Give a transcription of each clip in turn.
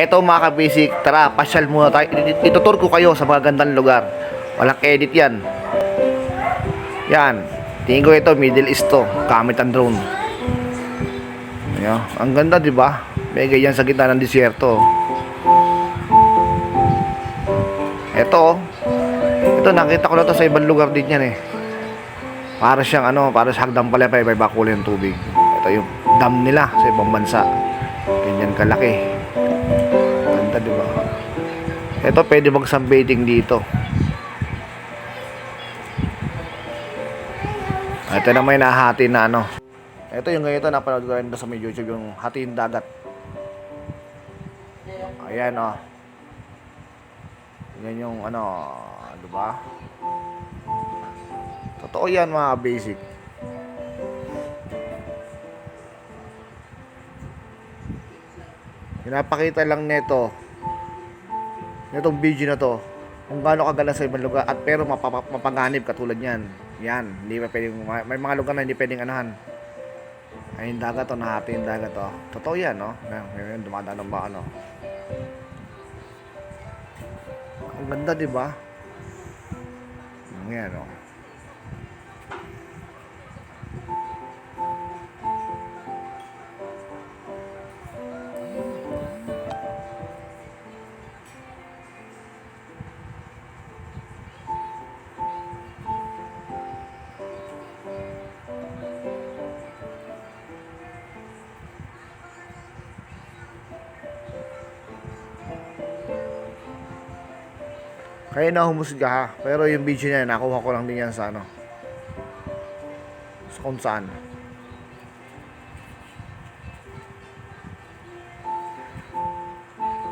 Eto mga ka-basic, tara, pasyal muna tayo. Itutur ko kayo sa mga gandang lugar. Walang edit yan. Yan. Tingin ko ito, Middle East to. Gamit ang drone. Ayan. Ang ganda, di ba? May ganyan sa gitna ng disyerto. Ito, oh. ito nakita ko na to sa ibang lugar din yan eh. Para siyang ano, para sa hagdang pala pa, iba kulay ng tubig. Ito yung dam nila sa ibang bansa. Ganyan kalaki. Ganda, di ba? Ito, pwede mag sunbathing dito. Ito naman yung nahati na ano. Ito yung ganito, napanood ko rin sa may YouTube, yung hatiin dagat. Ayan, oh. Yan yung ano, di ba? Totoo yan mga basic. Pinapakita lang neto netong video na to kung gaano kaganda sa ibang lugar at pero mapanganib katulad niyan. Yan, hindi pa pwedeng may mga lugar na hindi pwedeng anahan. Ay, yung dagat to, nahati yung dagat to. Totoo yan, no? May dumadaan ng ba, ano? Ang ganda, di ba? Yan, no? Kaya na humusga ha. Pero yung video niya, nakuha ko lang din yan sa ano. Sa kung saan.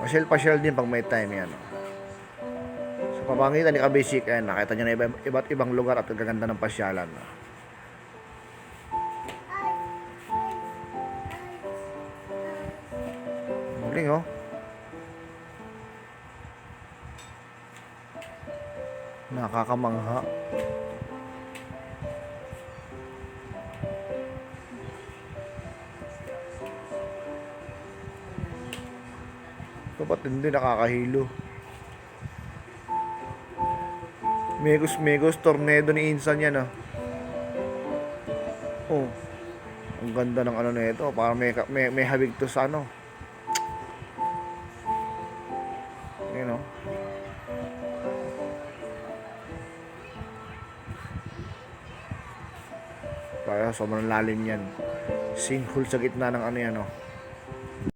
Pasyal-pasyal din pag may time yan. oh. Sa pamangitan ni Kabisik, ayan, nakita niyo na iba, iba't ibang lugar at kaganda ng pasyalan. oh. Oh. Nakakamangha. Dapat hindi nakakahilo. Megos Megos tornado ni Insan yan ah. Oh. Ang ganda ng ano nito, para may may, may habig to sa ano. You know. Kaya sobrang lalim yan. Sinkhole sa gitna ng ano yan, oh.